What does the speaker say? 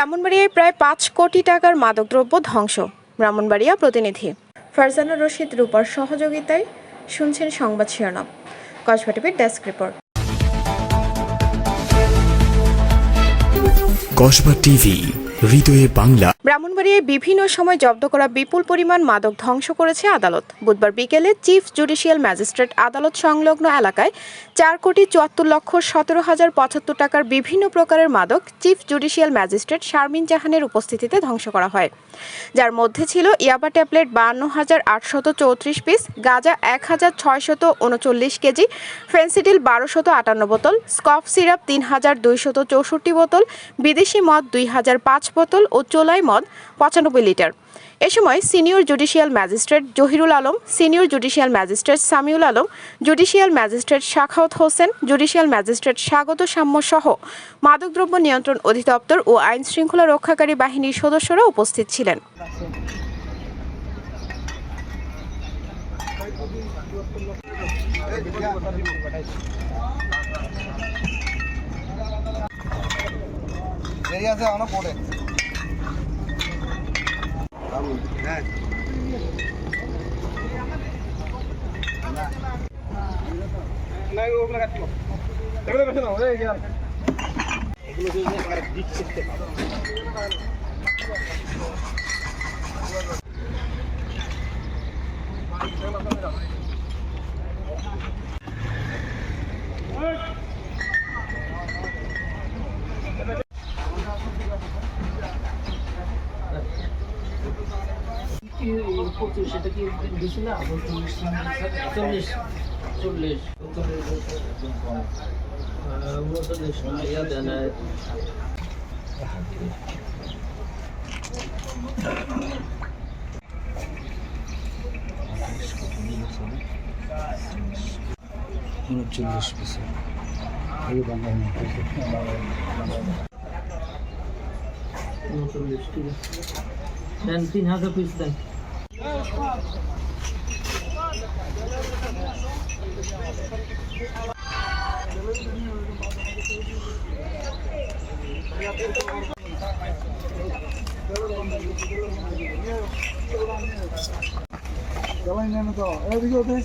ব্রাহ্মণবাড়িয়ায় প্রায় পাঁচ কোটি টাকার মাদকদ্রব্য ধ্বংস। ব্রাহ্মণবাড়িয়া প্রতিনিধি ফারজানা রশিদ রূপার সহযোগিতায় শুনছেন সংবাদ শিরোনাম। কসবা টিভির ডেস্ক রিপোর্ট। কসবা টিভি হৃদয়ে বাংলা। ব্রাহ্মণবাড়িয়ায় বিভিন্ন সময় জব্দ করা বিপুল পরিমাণ মাদক ধ্বংস করেছে আদালত। বুধবার বিকেলে চিফ জুডিশিয়াল ম্যাজিস্ট্রেট আদালত সংলগ্ন এলাকায় চার কোটি চুয়াত্তর লক্ষ সতেরো হাজার পঁচাত্তর টাকার বিভিন্ন প্রকারের মাদক চিফ জুডিশিয়াল ম্যাজিস্ট্রেট শারমিন জাহানের উপস্থিতিতে ধ্বংস করা হয়। যার মধ্যে ছিল ইয়াবা ট্যাবলেট বান্ন হাজার আটশত চৌত্রিশ পিস, গাঁজা এক হাজার ছয়শত উনচল্লিশ কেজি, ফেন্সিডিল বারোশত আটান্ন বোতল, স্কফ সিরাপ তিন হাজার দুইশত চৌষট্টি বোতল, বিদেশি মদ দুই হাজার পাঁচ বোতল ও চোলাই মদ পঁচানব্বই লিটার। এ সময় senior judicial magistrate Jahirul Alam, senior judicial magistrate Samiul Alam, judicial magistrate Shakhawat Hossain, judicial magistrate Swagata Samya সহ মাদকদ্রব্য নিয়ন্ত্রণ অধিদপ্তর ও আইন শৃঙ্খলা রক্ষাকারী বাহিনীর সদস্যরা উপস্থিত ছিলেন। আছে পড়ে। Hey! করছো সেটা কি দিছিল চল্লিশ চল্লিশ উনচল্লিশ ইয়া দেন উনচল্লিশ পিসে উনচল্লিশ ঠিক আছে দেন তিন হাজার পিস দেন Yalan yanı da. Evet, gördük.